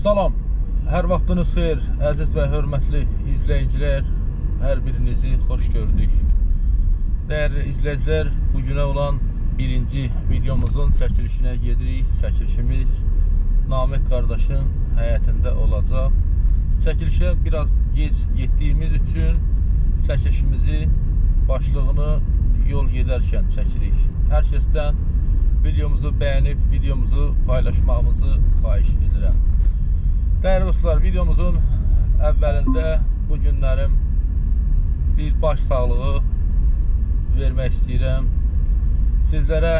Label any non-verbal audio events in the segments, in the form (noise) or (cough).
Salam, hər vaxtınız xeyir, əziz və hörmətli izləyicilər. Hər birinizi xoş gördük. Dəyərli izləyicilər, bu olan birinci videomuzun çəkilişinə gedirik. Çəkilişimiz Namiq qardaşın həyətində olacaq. Çəkilişə biraz gec getdiyimiz üçün çəkilişimizi başlığını yol gedərkən çəkirik. Hər kəsdən videomuzu bəyənib videomuzu paylaşmağımızı xahiş edirəm. Değerli dostlar videomuzun əvvəlində bu günlərim bir baş sağlığı vermək istəyirəm. Sizlərə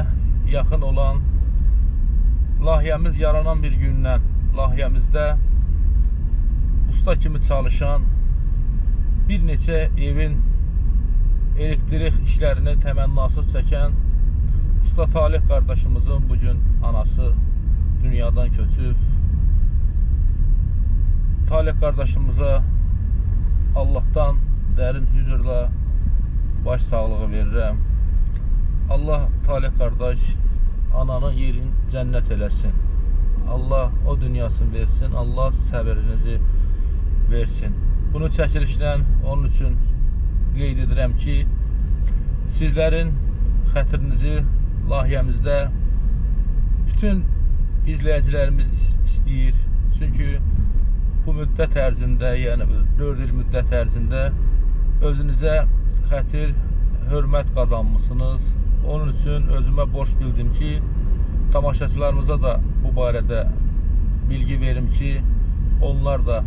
yaxın olan layihəmiz yaranan bir gündən layihəmizdə usta kimi çalışan bir neçə evin elektrik işlərini təmənnasız çəkən Usta Talih qardaşımızın bugün anası dünyadan köçüb. Talih qardaşımıza Allah'tan dərin hüzurla baş sağlığı verirəm. Allah Talih qardaş ananın yerin cənnət eləsin. Allah o dünyasını versin. Allah səbrinizi versin. Bunu çəkilişlə onun üçün qeyd edirəm ki, sizlərin xətrinizi layihəmizdə bütün izləyicilərimiz is- istəyir. Çünki bu müddət ərzində, yəni bu 4 il müddət ərzində özünüzə xətir, hörmət qazanmısınız. Onun üçün özümə borc bildim ki, tamaşaçılarımıza da bu barədə bilgi verim ki, onlar da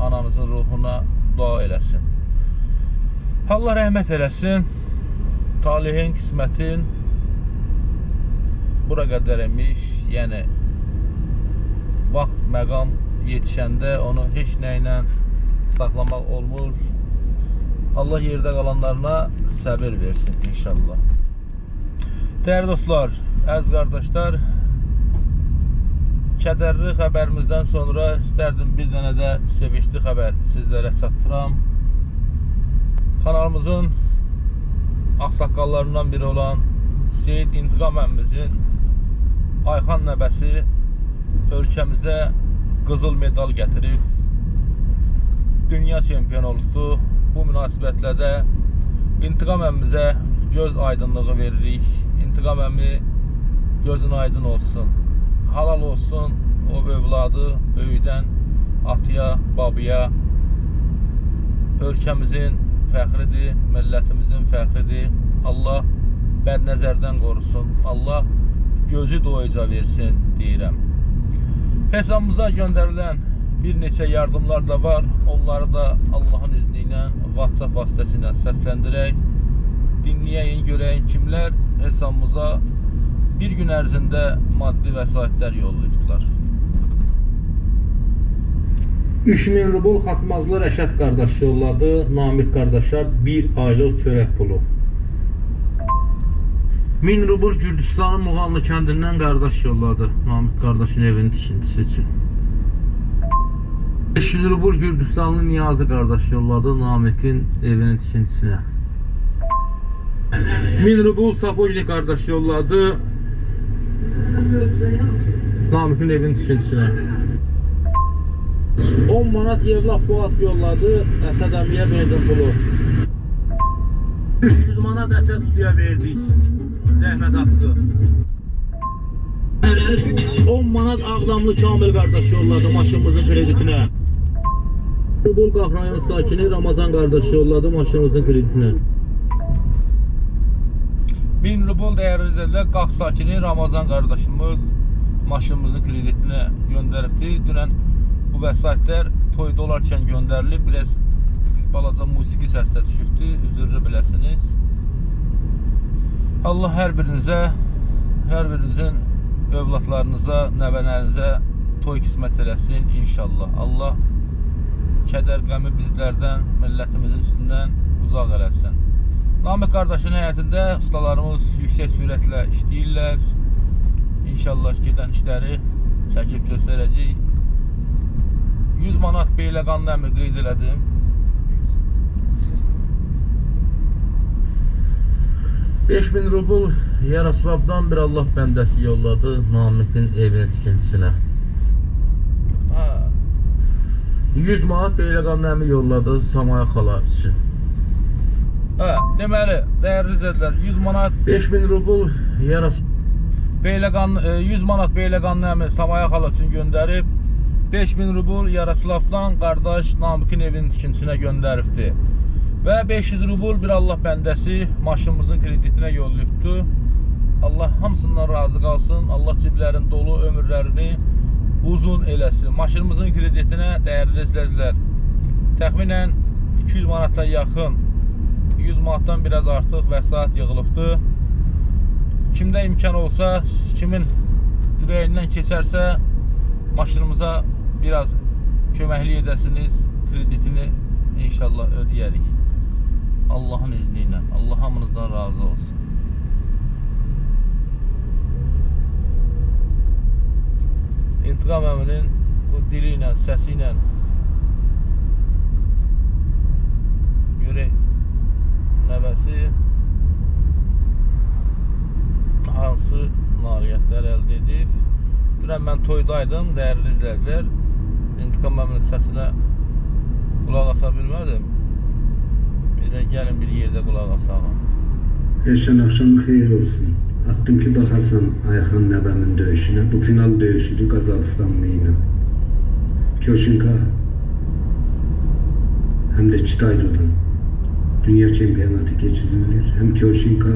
ananızın ruhuna dua eləsin. Allah rəhmət eləsin. Talihin, qismətin bura qədər imiş. Yəni vaxt, məqam yetişəndə onu heç nə ilə saxlamaq olmur. Allah yerdə qalanlarına səbir versin inşallah. Dəyərli dostlar, əziz qardaşlar, kədərli xəbərimizdən sonra istərdim bir dənə də sevinçli xəbər sizlərə çatdıram. Kanalımızın ağsaqqallarından biri olan Seyid İntiqam əmmimizin Ayxan nəbəsi ölkəmizə qızıl medal gətirib. Dünya çempionu olubdu. Bu münasibətlə də İntiqam əmmimizə göz aydınlığı veririk. İntiqam əmmi gözün aydın olsun. Halal olsun o övladı böyüdən atıya, babaya ölkəmizin fəxridir, millətimizin fəxridir. Allah bədnəzərdən qorusun. Allah gözü doyuca versin deyirəm. Hesabımıza göndərilən bir neçə yardımlar da var. Onları da Allahın izni ilə WhatsApp vasitəsilə səsləndirək. Dinləyəyin, görəyin kimlər hesabımıza bir gün ərzində maddi vəsaitlər yollayıbdılar. 3000 rubl Xatmazlı Rəşad qardaş yolladı. Namiq qardaşa bir aylıq çörək pulu. 1000 rubl Gürcüstanın Muğanlı kəndindən qardaş yolladı. Namiq qardaşın evinin tikintisi üçün. 500 rubl Gürcüstanlı Niyazi qardaş yolladı Namiqin evinin tikintisinə. 1000 rubl Sapojnik qardaş yolladı Namiqin evinin tikintisinə. 10 manat Yevlaq Fuat yolladı Əsəd əmiyə benzin pulu. 300 manat Əsəd üstüyə verdik. Zəhmət haqqı. 10 manat Ağdamlı Kamil qardaş yolladı maşınımızın kreditinə. Rubul Qaxrayon sakini Ramazan qardaş yolladı maşınımızın kreditinə. 1000 rubl dəyərli izləyicilər Qax sakini Ramazan qardaşımız maşınımızın kreditinə göndəribdi. Dünən bu vəsaitlər toyda olarkən göndərilib. Biraz bir balaca musiqi səslə düşübdü. Üzrlü biləsiniz. Allah hər birinizə, hər birinizin övladlarınıza, nəvələrinizə toy qismət eləsin inşallah. Allah kədər qəmi bizlərdən, millətimizin üstündən uzaq eləsin. Namiq qardaşın həyətində ustalarımız yüksək sürətlə işləyirlər. İnşallah gedən işləri çəkib göstərəcəyik. 100 manat Beyləqanlı əmi qeyd elədim. Beş bin rubl Yaroslavdan bir Allah bəndəsi yolladı Namiqin evinin tikintisinə. Ha, 100 manat Beyləqan nəmi yolladı Samaya xala üçün. Hə, deməli, dəyərli izləyicilər, 100 manat 5000 rubl yaras Beyləqan e, 100 manat Beyləqan nəmi Samaya xala üçün göndərib 5000 rubl Yaroslavdan qardaş Namiqin evinin tikintisinə göndəribdi. Və 500 rubl bir Allah bəndəsi maşınımızın kreditinə yollayıbdı. Allah hamısından razı qalsın. Allah ciblərin dolu ömürlərini uzun eləsin. Maşınımızın kreditinə dəyərli izləyicilər təxminən 200 manata yaxın 100 manatdan biraz artıq vəsait yığılıbdı. Kimdə imkan olsa, kimin ürəyindən keçərsə maşınımıza biraz köməklik edəsiniz, kreditini inşallah ödəyərik. Allahın izni ilə. Allah hamınızdan razı olsun. İntiqam əminin bu dili ilə, səsi ilə görək nəvəsi hansı nailiyyətlər əldə edib. Dünən mən toydaydım, dəyərli izləyicilər. İntiqam əminin səsinə qulaq asa bilmədim. Də gəlin bir yerdə qulaq asaq. Eşen akşamı xeyir olsun. Attım ki bakasan Ayhan Nəbəmin döyüşünə. Bu final döyüşüdür Qazaxıstanlı ilə. Kyoşinka hem de Çitaylo'dan dünya çempionatı geçirilir. Hem Kyoşinka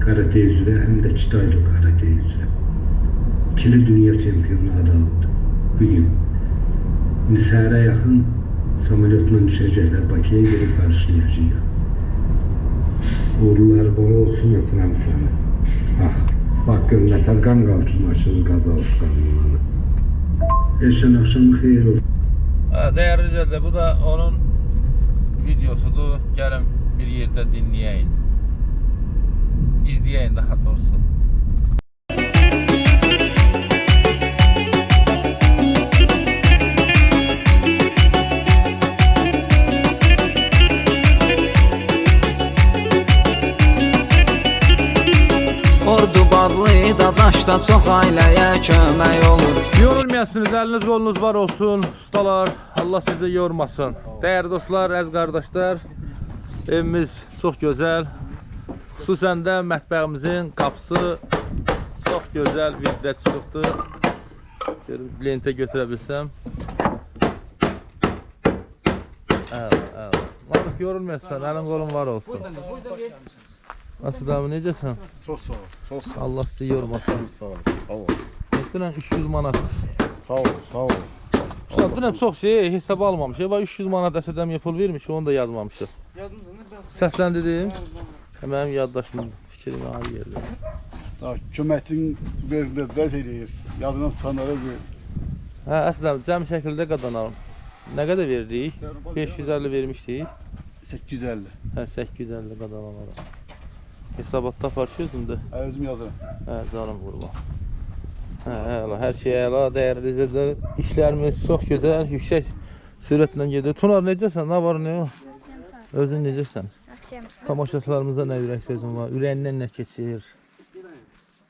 karate üzere hem de Çitaylo karate üzere. İkili dünya çempionu adı aldı. Bugün. İndi səhərə yaxın samolyotla düşəcəklər Bakıya gedib qarşılayacağıq. Uğurlar bol olsun öpürəm səni. Ah, bak gör nə tər qanqal kimi açılır Qazaxıstanlı. Eşən axşamı xeyir olsun. Hə, dəyərli izləyicilər, bu da onun videosudur. Gəlin bir yerdə dinləyəyin. İzləyəyin daha doğrusu. Bağlı da daşda çox ailəyə kömək olur Yorulmayasınız, əliniz qolunuz var olsun. Ustalar, Allah sizi yormasın. Dəyərli dostlar, əziz qardaşlar, evimiz çox gözəl. Xüsusən də mətbəximizin qapısı çox gözəl viddə çıxıbdı. Görüb lentə götürə bilsəm. Əla. Namık yorulmayasan, əlin qolun var olsun. Nasıl abi, necəsən? Çok sağ ol. Çok sağ ol. Allah sizi yormasın. Sağ ol. Sağ ol. Dünən 300 manat. Sağ ol. Sağ ol. Ulan dünən çox şey hesaba almamışıq. Bax 300 manat əsədəmiyə pul vermiş, onu da yazmamışıq. Səsləndirdim. Mənim yaddaşım fikrim ayrı yerdə. Daha kömətin verdi dəz eləyir. Yadından çıxanlara gör. Hə, əslən cəm şəkildə qazanalım. Nə qədər verdik? 550 vermişdik. 850. Hə, 850 qazanalarım. Hesabatda da. Hə, özüm yazıram. Hə, canım qurban. Hə, əla, hər şey əla, dəyərli izləyicilər. İşlərimiz çox gözəl, yüksək sürətlə gedir. Tunar necəsən? Nə var, nə yox? Özün necəsən? Yaxşıyam. Tamaşaçılarımıza nə ürək sözün var? Ürəyindən nə keçir?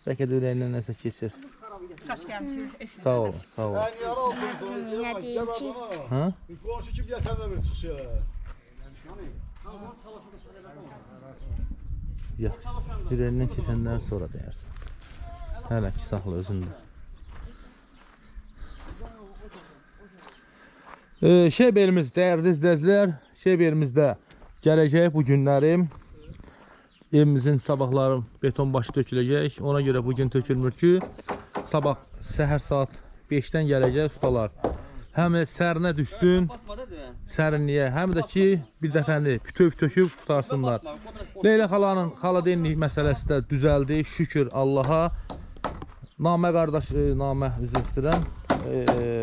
Bəlkə də ürəyindən nəsə keçir. Xoş gəlmisiniz. Sağ olun, sağ otursun. Nə deyim ki? Ha? Qonşu kim gəlsən də bir çıxış elə. Yaxşı. Ürəyindən keçəndən sonra deyərsən. Hələ ki saxla özündə. Ee, şey belimiz dəyərli izləyicilər, şey belimizdə gələcək bu günlərim evimizin sabahları beton başı töküləcək. Ona görə bu gün tökülmür ki, sabah səhər saat 5-dən gələcək ustalar. Həm sərinə düşsün, sərinliyə, həm də ki, bir dəfəni bütöv töküb qutarsınlar. Leyla xalanın xaladenlik məsələsi də düzəldi, şükür Allaha. Namə qardaş, e, namə üzr istəyirəm. E,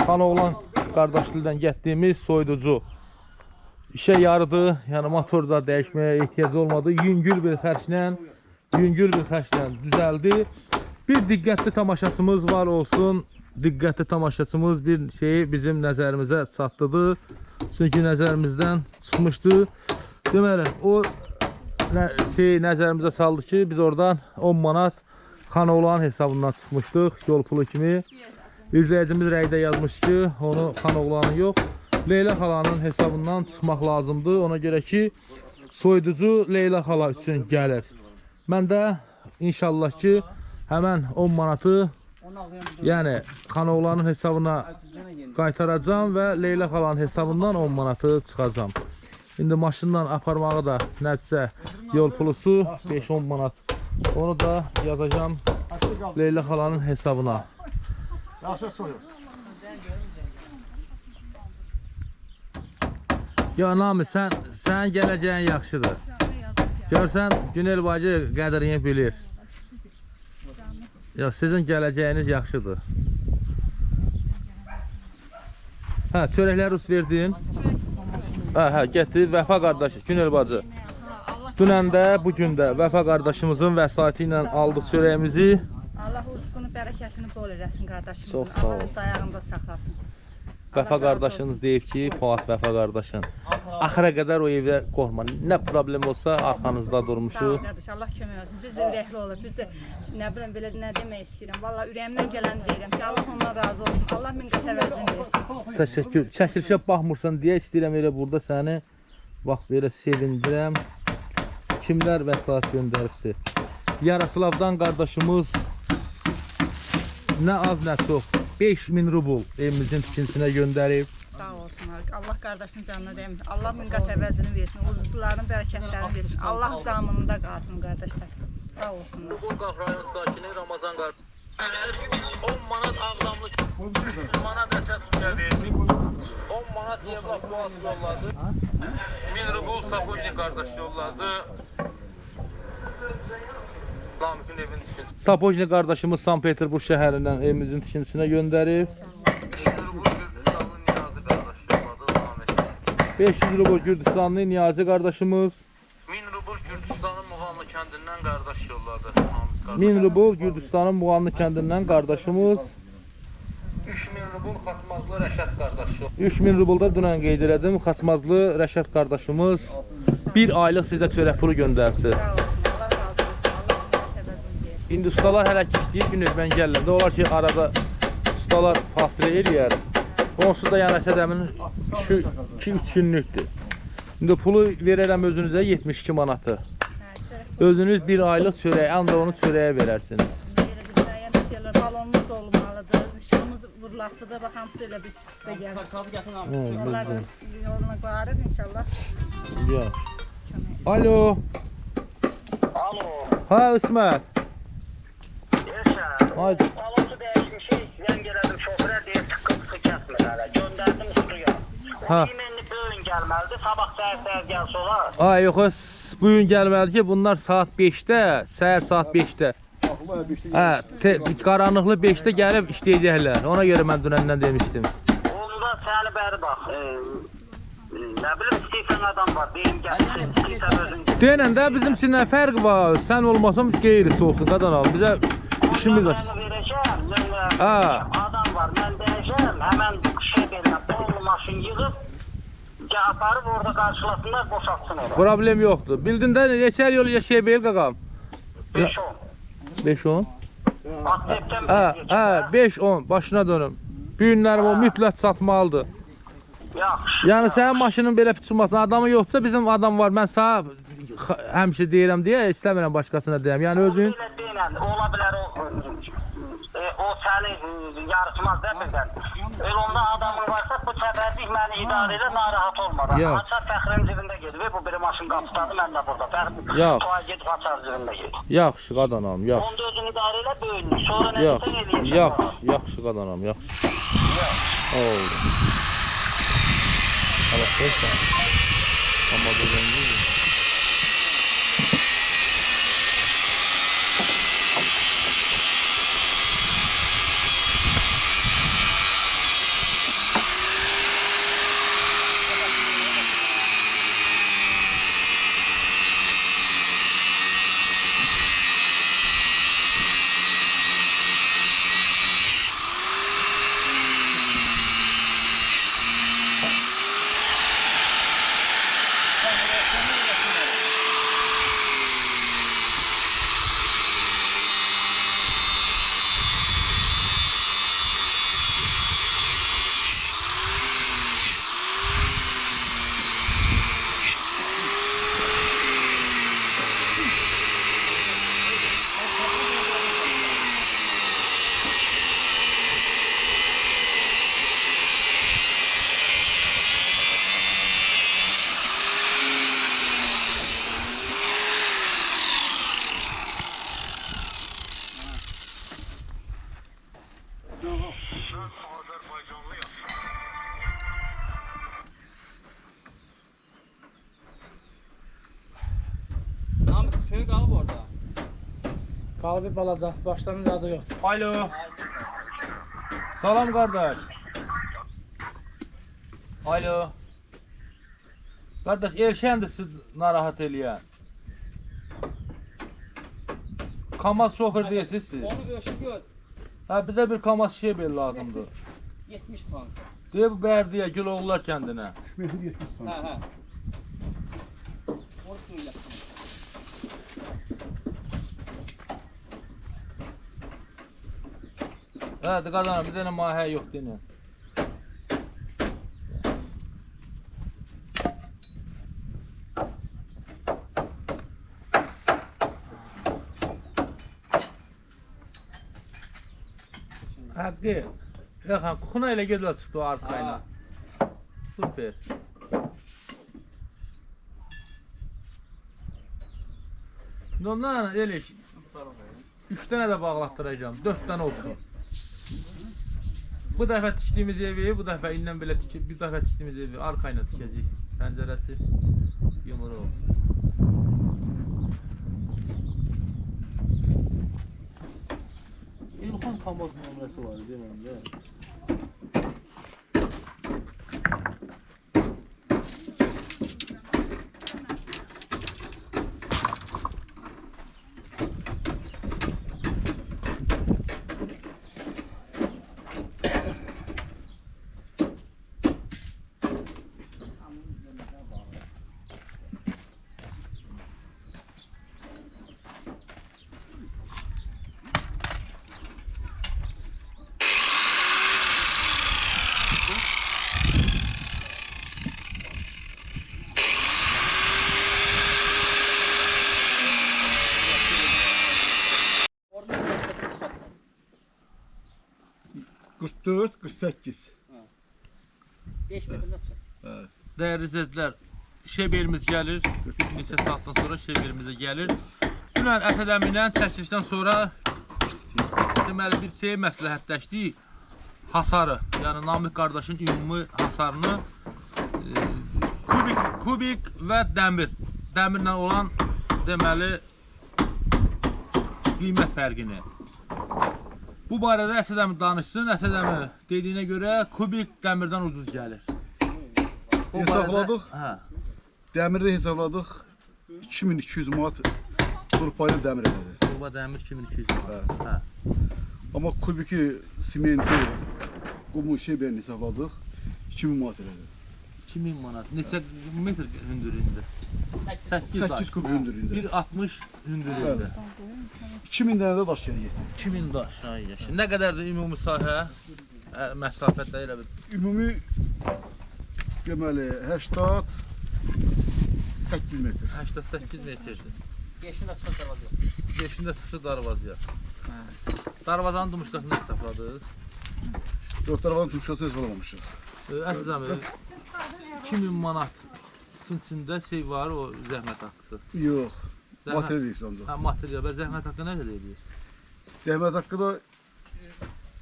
Xanoğlan qardaşlıqdan getdiyimiz soyuducu işə yaradı. Yəni motorda dəyişməyə ehtiyac olmadı. Yüngül bir xərclə, yüngül bir xərclə düzəldi. Bir diqqətli tamaşaçımız var olsun. Diqqətli tamaşaçımız bir şeyi bizim nəzərimizə çatdırdı. Çünki nəzərimizdən çıxmışdı. Deməli, o şey nəzərimizə saldı ki, biz oradan 10 manat Xanoğlan hesabından çıxmışdıq yol pulu kimi. İzləyicimiz rəydə yazmış ki, onu Xanoğlanın yox, Leyla xalanın hesabından çıxmaq lazımdır. Ona görə ki, soyuducu Leyla xala üçün gəlir. Mən də inşallah ki, həmən 10 manatı yəni Xanoğlanın hesabına qaytaracağam və Leyla xalanın hesabından 10 manatı çıxacağam. İndi maşından aparmağı da nəticə yol pulusu 5-10 manat. Onu da yazacağam Leyla xalanın hesabına. Yaxşı soyuq. Ya Nami sən sənin gələcəyin yaxşıdır. Görsən Günel bacı qədrini bilir. Ya sizin gələcəyiniz yaxşıdır. Hə, çörəkləri us verdin. Hə, hə, getdi Vəfa qardaşı Günel bacı. Dünən də, bu gün də Vəfa qardaşımızın vəsaiti ilə aldıq çörəyimizi. Allah uzun bərəkətini bol eləsin qardaşım. Çox sağ ol. Allah dayağında saxlasın. Vəfa qardaşınız deyib ki, Fuad Vəfa qardaşın. Axıra qədər o evdə qorxma. Nə problem olsa arxanızda durmuşuq. qardaş, Allah kömək olsun. Biz də ürəkli olur. Biz də nə bilim belə nə demək istəyirəm. Valla ürəyimdən gələni deyirəm ki, Allah ondan razı olsun. Allah min qat əvəzini versin. Təşəkkür. Çəkilişə baxmırsan deyə istəyirəm elə burada səni bax belə sevindirəm. Kimlər vəsait göndəribdi? Yaraslavdan qardaşımız nə az nə çox 5000 rubl evimizin tikintisinə göndərib. Sağ olsunlar. Allah qardaşın canına dəyməsin. Allah min qat əvəzini versin. Uzunların bərəkətlərini versin. Allah zamanında qalsın qardaşlar. Sağ olsunlar. Qulqaq rayon sakini Ramazan qardaş. 10 manat ağlamlı 100 manat əsəb suya verdik. 10 manat Yevlak Fuat yolladı. 1000 rubl Sapojnik qardaş yolladı. Lamik'in evin için. Sapojnik qardaşımız Sankt Peterburg şəhərindən evimizin tikintisinə göndərib. 500 rubl Gürcüstanlı Niyazi qardaşımız. 1000 rubl Gürcüstanın Muğamlı kəndindən qardaş yolladı. Namik qardaş. 1000 rubl Gürcüstanın Muğanlı kəndindən qardaşımız. 3000 rubl Xasmazlı Rəşad qardaş yolladı. 3000 rubl da dünən qeyd elədim. Xaçmazlı Rəşad qardaşımız bir aylıq sizə çörək pulu göndərdi. İndi ustalar hələ ki işləyir, günüz mən gəlirim. Də olar ki, arada ustalar fasilə eləyər. Onsuz da yəni əsədəmin 2-3 günlükdür. İndi pulu verərəm özünüzə 72 manatı. Özünüz bir aylıq çörək, ancaq onu çörəyə verərsiniz. Balonumuz da olmalıdır. Işığımız vurulasıdır. Bax hamısı elə bir üst-üstə gəlir. Onları yoluna qoyarıq inşallah. Alo. Alo, Ha İsmət. Yaşar. Haydi. Balonu değişmişik, ben geledim şoföre diye tıkıntısı kesmedi hala. Gönderdim suya. Ha. Yemenli böğün gelmezdi, sabah səhər səhər gelse olar. Ay yox, bu gün gəlməli ki, bunlar saat 5-də, səhər saat 5-də. Axlıma bir şey. Hə, te- qaranlıqlı 5-də gəlib işləyəcəklər. Ona görə mən dünəndən demişdim. Onda səni bəri bax, e, ne bileyim istəyirsən adam var, deyim gəlsin, istəyirsən özün. Denən də bizim üçün nə fərq var? Sən olmasan qeyrisi olsun qadan al. Bizə işimiz var. Ben vereceğim, ben, Ha. adam var, ben diyeceğim, hemen şey verirəm, dolu maşın yığıb, gel aparıb orada karşılasınlar, boşaltsın onu. Problem yoxdur. Bildin də neçə yol yaşaya? 5-10. 5-10. Bak september Hə, geçir, hə, 5-10 başına dönüm. Bu günlərim o mütləq satmalıdır. Yaxşı. Yəni sənin maşının belə çıxmasın. Adamı yoxsa bizim adam var. Mən sənə həmişə deyirəm deyə istəmirəm başqasına deyəm. Yəni özün Elə deyilən, ola bilər o e, o səni e, yarışmaz birdən. El onda adamın varsa bu səbəblik məni idarə elə narahat olmadan. Yox. Açar fəxrin cibində gedir. Bu biri maşın qapıdadır, mən də burada. Fəxr Yox. Toy gedib açar cibində gedir. yaxşı qadanam, yaxşı. Onda özün idarə elə böyünlük. Sonra nə Yox, desən eləyirsən. yaxşı, yaxşı qadanam, yaxşı. Oldu. Allah versin. Amma bu zəngin. Sen Tam köy qalıb orada. Qalıb bir balaca, başlarının adı yox. Alo. Salam qardaş. Alo. Qardaş, erşəndir siz narahat eləyən. Kamaz şofer deyirsiniz siz. Onu görüşü gör. Ha bize bir kamaz şey bir lazımdır. 70 ton. Diye bu Berdiye Güloğullar kendine. 3 metr 70 santim. Ha ha. Onu söyle. Hadi kazanım bir tane mahe yok dene. Hakkı. Yok ha kukuna ile geliyor çıktı o arkayla. Süper. Ondan öyle Üç tane de bağlattıracağım. Dört tane olsun. Bu dəfə tikdiyimiz evi, bu dəfə illə belə tik, bir dəfə tikdiyimiz evi arxayla tikəcəyik. Pəncərəsi yumru olsun. Kamaz nömrəsi var, deməm də. 48. 5 metreden çık. Dəyərli izləyicilər, şeberimiz gəlir. Neçə saatdan sonra şeberimiz gəlir. Dünən Əsəd əmi ilə çəkilişdən sonra deməli bir şey məsləhətləşdik. Hasarı, yəni Namiq qardaşın ümumi hasarını e, kubik, kubik və dəmir. Dəmirlə olan deməli qiymət fərqini. Bu barədə Əsəd əmi danışsın. Əsəd əmi dediyinə görə kubik dəmirdən ucuz gəlir. Bu Hesabladıq. Hə. Dəmirdə hesabladıq 2200 manat turpayla dəmir elədi. Turba dəmir 2200 manat. Hə. Amma kubiki simenti, qumu şey ben hesabladıq 2000 manat elədi. 2000 manat. Neçə metr hündürlüyündə? 8 8 kub hündürlüyündə. 1.60 hündürlüyündə. 2000 dənə də daş gəlir. 2000 daş ay yaşa. Nə qədərdir ümumi sahə? Ə, Məsafətdə elə bir Ümumi deməli 80 8 metr. 88 metrdir. 5'inde çıkar darvazı. 5-də sıfır darvazaya. Darvazanın dumuşqasını hesabladınız. Dörd tərəfdən turşası hesablamamışıq. Əslində 2000 manatın içində şey var, o zəhmət haqqısı. Yox. Zəhmət- Material deyirsən ancaq. Hə, material və zəhmət haqqı nə qədər edir? Zəhmət haqqı da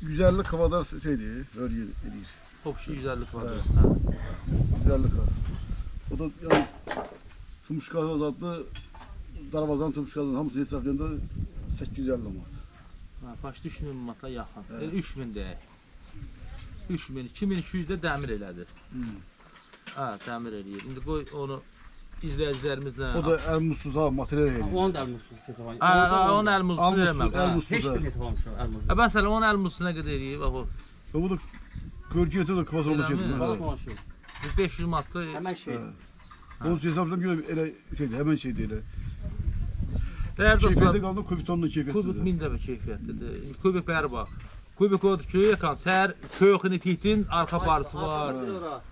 150 kvadrat şeydir, örgü edir. Topşu 150 kvadrat. Hə. Hə. 150 kvadrat. O da yəni tumuşqası azadlı darvazanın tumuşqasının hamısı hesablayanda 850 manat. Ha, başda 3000 manata yaxın. Elə 3000 deyək. 3000, 2200 də dəmir elədir. Hmm. Hə, dəmir eləyir. İndi qoy onu izləyicilərimizlə. O da əlmutsuz ha material Ha, edir. Onu da elmutsuz hesaplamış. Hə, hə, onun əl Almutsuz, eləməm. hə. əlmutsuz. Hiç bir hesaplamış elmutsuz. Hə, məsələn onun əl muzusu nə qədər eləyir? Bax o Bu da görgü ötü də. Balık şey. 500 manatda Hemen şey. Onun hesablam görə elə şeydir, həmin şeydir elə. dəyərli dostlar. qaldı kubitonla Kubik keyfiyyətlidir. 1000 dəfə keyfiyyətlidir. Kubik bəri bax. Kubik odur ki, yakan səhər köxünü titin, arxa barısı var.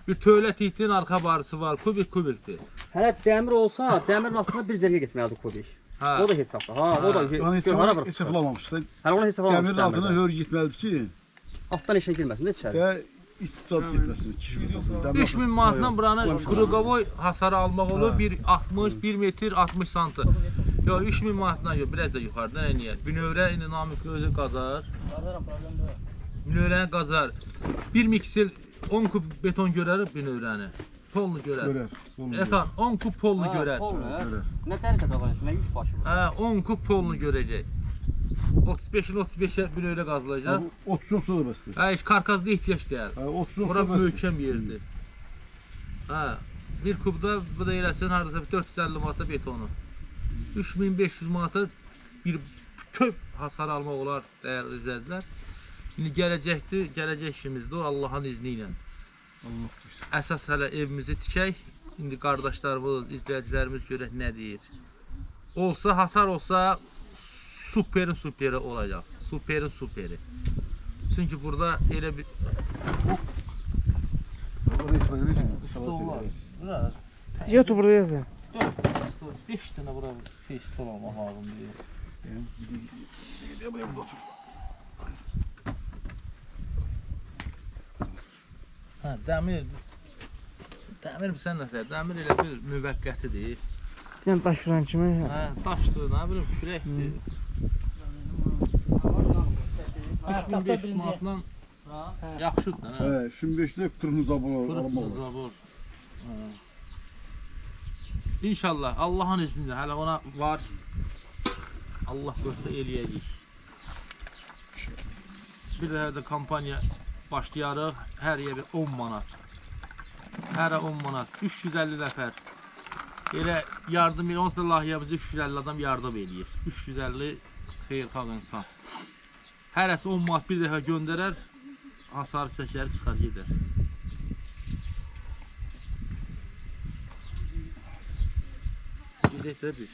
Bir tövlə titin, arxa barısı var. Kubik kubikdir. Hele demir olsa demirin altında bir cərgə getməlidir kubik. Hə. O da hesapla. Ha, o da heç hara zaman bırak. hesablamamış da. Hele onu hesaplamış. Dəmirin altına hör gitməlidir ki, Alttan işe girməsin. Getməsin, kişi məsələsində. Dəmir 3000 altına- manatdan Yox, buranı yox. kruqovoy hasarı almaq olur. Hə. 1 60, 1 metr 60 santı. Yox 3000 manatdan yox, biraz da yuxarıdan eniyər. Bünövrə indi Namik özü qazar. Bünövrəni qazar. 1 miksil 10 kub beton görər bünövrəni. Polnu görər. Görər. olmaz. Etan 10 kub polnu görər. Pol ne? Görər. Ne terk kazanıyorsun? Ne yüz başı bu? Hə, 10 kub polnu görəcək. 35'in 35'e bir öyle gazlayacak. 30 30 da beste. Ha, hiç karkazda ihtiyaç değil. Ha 30 30 Bura möhkəm yerdir. Ha, bir kubda bu da eləsən hardasa bir 450 manata betonu. 3500 manata bir köp hasar almaq olar dəyərli izlədilər. İndi gələcəkdir, gələcək işimizdir Allahın izni ilə. Allah qoysun. Əsas evimizi tikək. İndi qardaşlarımız, izləyicilərimiz görək nə deyir. Olsa hasar olsa superin superi olacaq. Superin superi. Çünki burada elə bir Yox, burada yox. 4 4 5 tane buraya pistol almak lazım diye. Ben gideyim. Gideyim ben burada otur. Ha, dəmir dəmir bilsən nətər? Dəmir elə bir müvəqqətidir. Yəni daş vuran kimi. Hə, daşdır, nə bilim, kürəkdir. 3500 manatla yaxşıdır, hə? Hə, 3500 qırmızı zabor almaq. Qırmızı zabor. Hə. İnşallah Allahın izni ilə hələ ona var. Allah görsə eləyəcək. Bir də də kampaniya başlayarıq. Hər yerə 10 manat. Hərə 10 manat. 350 nəfər. Elə yardım elə onsuz da layihəmizə 350 adam yardım eləyir. 350 xeyirxah insan. Hərəsi 10 manat bir dəfə göndərər, hasarı çəkər, çıxar gedər. Gedək də biz.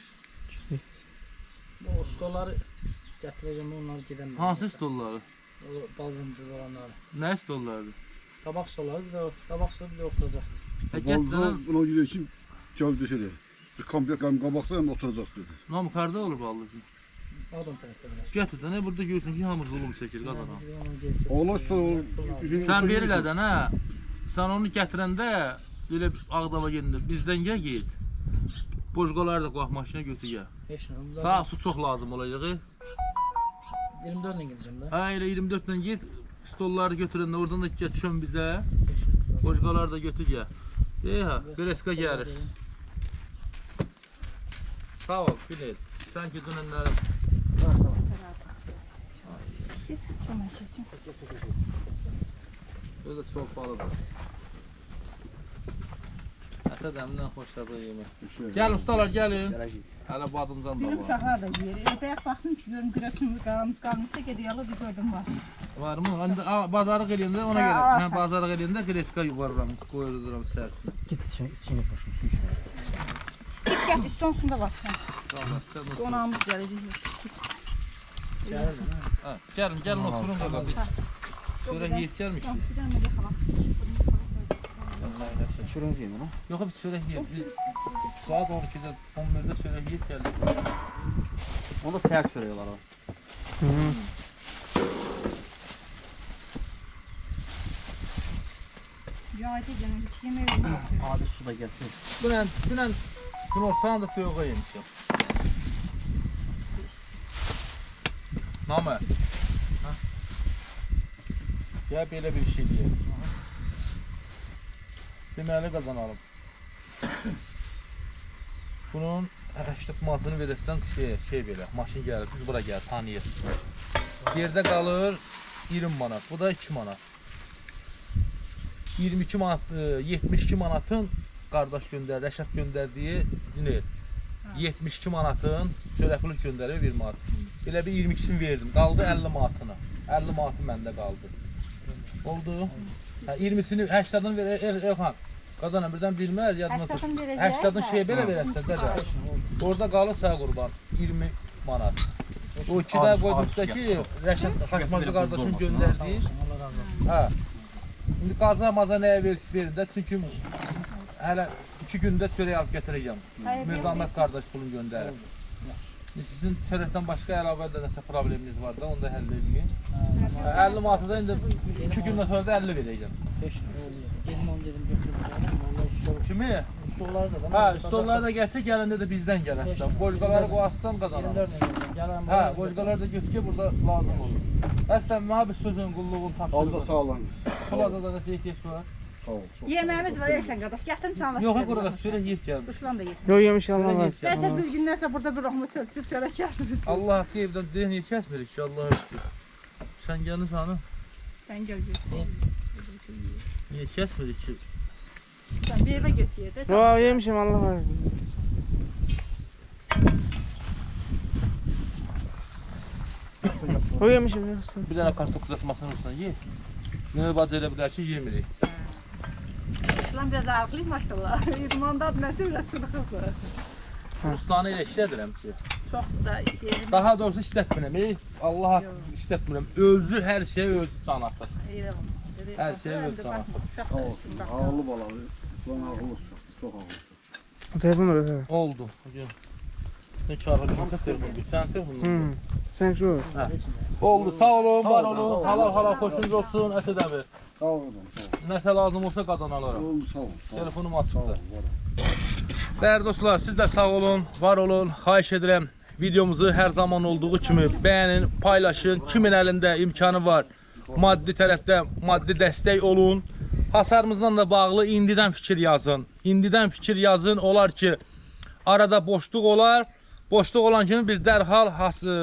O stolları gətirəcəm, onları gedəm. Hansı stolları? O dalzımcı olanları. Nə stollardır? Tabaq stolları da tabaq stolu bir də oturacaqdı. Gətirən buna gidiyor için cevap düşeri. Bir kamp kam kabakta hem oturacak dedi. nam karda olur ballıcı. Adam tərəfdə. Gətir də nə burada görürsən ki, hamı zulm çəkir qadana. Oğlan stol. Sən verirlərdən hə. Sən onu gətirəndə belə bir Ağdava gedəndə bizdən gəl get. Boşqaları da qoyaq maşına götür gəl. Heç nə. Sağ su çox lazım olacaq. e. 24 ilə gedəcəm də. Hə, elə 24 ilə get. Stolları götürəndə oradan da get çön bizə. Boşqaları da götür gəl. De ha, Bereska gəlir. Sağ ol, Bilet. Sən ki kömək keçin. Burada çox balıdır. Əsəd əmindən xoşladığı yemək. Gəl ustalar, gəlin. Hələ badımcan da Bizim var. uşaqlar da yeyir. Bayaq baxdım ki, görüm görəsiniz qalmış, qalmışsa gedəyalı bir gördüm var. Var mı? Hani a, bazarlıq eləyəndə ona görə. Mən bazarlıq eləyəndə greska yuvarıram, qoyuram içərisinə. Git içine, içine koşun. Git gət, üstündə baxsan. Sonra. Qonağımız gələcək. Hə, gəlin, gəlin oturun qaqa biz. Çörək yeyib gəlmişik. Bir dənə də xalaq. Şurası yemin ha. Yox, biz çörək yeyib. Biz saat 12-də 11-də çörək yeyib gəldik. Onda sert çörüyorlar o. Yayda gəlin, heç yemək olmaz. Abi su da gelsin. Dünən, dünən günortanı da toyuğa yemişəm. Namə. Hə? Ya belə bir şey deyək. Deməli qazanalım. Bunun 80 manatını verəsən şey, şey belə, maşın gəlir, biz bura gəlir, tanıyır. Yerdə qalır 20 manat, bu da 2 manat. 22 manat, e, 72 manatın qardaş göndər, Rəşad göndərdiyi dinir. 72 manatın çörəklik göndərir 1 manat. Belə bir 22-sini verdim. Qaldı 50 manatını. 50 manatı məndə qaldı. Oldu? Hə 20-sini 80-ını ver El- Elxan. Qazana birdən bilməz yadına. 80-ını verəcək, 80-ını hə. şey belə verəsən də. Orada qurban 20 manat. O 2 də qoydukdakı Rəşad Xaçmazlı qardaşın göndərdiyi Allah razı olsun. Hə. İndi qaza maza nəyə verirsə verin də çünki hələ 2 gündə çörək alıb gətirəcəm. Hayır, Mirzahmet qardaş pulunu göndərib. Sizin çörəkdən başqa əlavə də nəsə probleminiz var da, onu da həll edin. Hə, 50 manata indi 2 gündən sonra da 50 verəcəm. Heç nə olmuyor. Gedim onu dedim götürüb gəldim. Vallahi stol. Kimi? Stolları da. Hə, stolları da gətir, gələndə də bizdən gələrsən. Boşqaları qoyarsan qazanar. 24 ilə gedəcəm. Gələn Hə, boşqaları da götür ki, burada lazım olur. Əslən mənə bir sözün, qulluğun Alda tapşırığı. sağlam. Sulada da nəsə ehtiyac var. Sağ ol. Çok Yemeğimiz var Eşen kardeş. Getirin sana. Yox, burada sürə yeyib gəlmiş. Kuşlan da yesin. Yok yemiş Allah var. Neyse bir gündən sonra burada bir rahmet siz söyleşersiniz. Allah haqqı evdən deyir, niyə kəsmirik ki, Allah'a şükür. Sən gəlin sanı, Sen gel gör. niyə kəsmirik ki? Sen bir eve götür. sen- Yok yemişim Allah var. O yemişim. Bir dənə kartof qızartmasını vursan, ye. Nə bacara bilər ki, yemirik. Kuşlan biraz ağırlı maşallah. (laughs) İdmanda nesi biraz sırıklı. Ruslanı ilə işlədirəm ki. Çok da yerim. Daha doğrusu işlətmirəm. Allah işlətmirəm. Özü hər şey özü can atır. Her şey yok sana. Sağ olsun. Ağırlı bala. İslam ağırlı çok. Çok ağırlı çok. Telefon öyle. Oldu. Bugün. Ne telefon? Sen telefon. Hı. Sen şu. Oldu. Sağ olun, var olun, olun. olun. Halal halal xoşunuz olsun. Əsəd əmi. Sağ ol adam. Sağ ol. Nəsə lazım olsa qadan alaram. Oldu sağ ol. Sağ ol. Telefonum açıqdır. Değerli dostlar siz de sağ olun, var olun. Xahiş edirəm videomuzu hər zaman olduğu kimi bəyənin, paylaşın. Kimin əlində imkanı var, maddi tərəfdə maddi dəstək olun. Hasarımızla da bağlı indidən fikir yazın. İndidən fikir yazın. Olar ki, arada boşluq olar. Boşluq olan kimi biz dərhal has, e,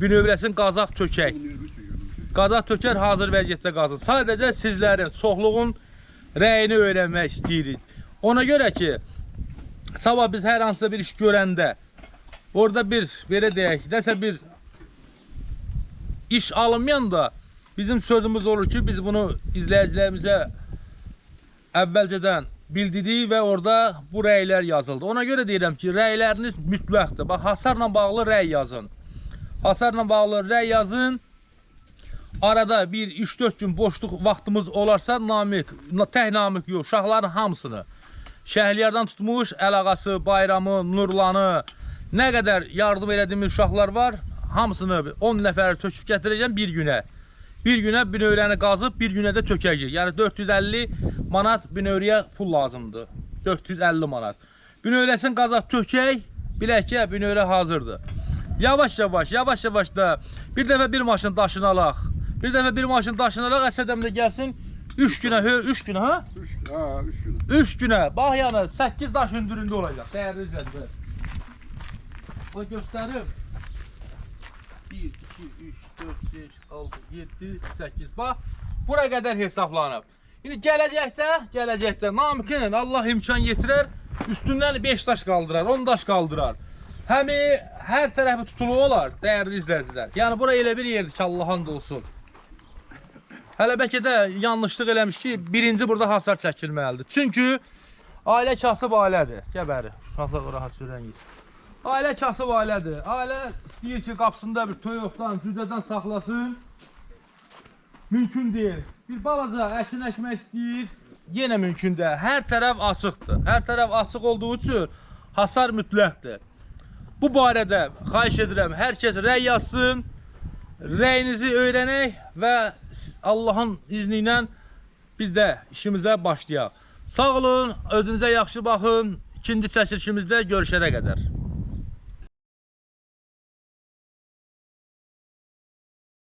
bünövrəsin qazaq tökək. Qazaq tökər hazır vəziyyətdə qalsın. Sadəcə sizlərin çoxluğun rəyini öyrənmək istəyirik. Ona görə ki, sabah biz hər hansısa bir iş görəndə orada bir belə deyək, nəsə bir iş alınmayanda bizim sözümüz olur ki, biz bunu izləyicilərimizə əvvəlcədən bildirdik və orada bu rəylər yazıldı. Ona görə deyirəm ki, rəyləriniz mütləqdir. Bax, hasarla bağlı rəy yazın. Hasarla bağlı rəy yazın. Arada bir 3-4 gün boşluq vaxtımız olarsa Namiq, tək Namiq yox, uşaqların hamısını Şəhliyardan tutmuş əlaqası, bayramı, Nurlanı, nə qədər yardım elədiyimiz uşaqlar var, hamısını 10 nəfər töküb gətirəcəm bir günə. Bir günə binövrəni qazıb, bir günə də tökəcək. Yəni 450 manat binövrəyə pul lazımdır. 450 manat. Binövrəsin qazaq tökək, bilək ki, binövrə hazırdır. Yavaş yavaş, yavaş yavaş da bir dəfə bir maşın daşını alaq. Bir dəfə bir maşın daşını alaq, əsədəm də gəlsin 3 günə, 3 günə, ha? Üç, ha, üç gün. 3 günə bax yəni 8 daş hündürlüyündə olacaq. Dəyərli izləyicilər. O göstərim. 1 2 3 4 5 6 7 8 bax bura qədər hesablanıb. İndi gələcəkdə, gələcəkdə Namiqin Allah imkan yetirər, üstündən 5 daş qaldırar, 10 daş qaldırar. Həmi hər tərəfi tutulu olar, dəyərli izləyicilər. Yəni bura elə bir yerdir ki, Allahın olsun. Hələ bəlkə də yanlışlıq eləmiş ki, birinci burada hasar çəkilməlidir. Çünki ailə kasıb ailədir. Gəbəri. Uşaqlar rahat sürən git. Ailə kasıb ailədir. Ailə istəyir ki, qapısında bir toyuqdan, cücədən saxlasın. Mümkün deyil. Bir balaca əkin əkmək istəyir. Yenə mümkün deyil. Hər tərəf açıqdır. Hər tərəf açıq olduğu üçün hasar mütləqdir. Bu barədə xahiş edirəm, hər kəs rəy yazsın. Rəyinizi öyrənək və Allahın izni ilə biz də işimizə başlayaq. Sağ olun, özünüzə yaxşı baxın. İkinci çəkilişimizdə görüşənə qədər.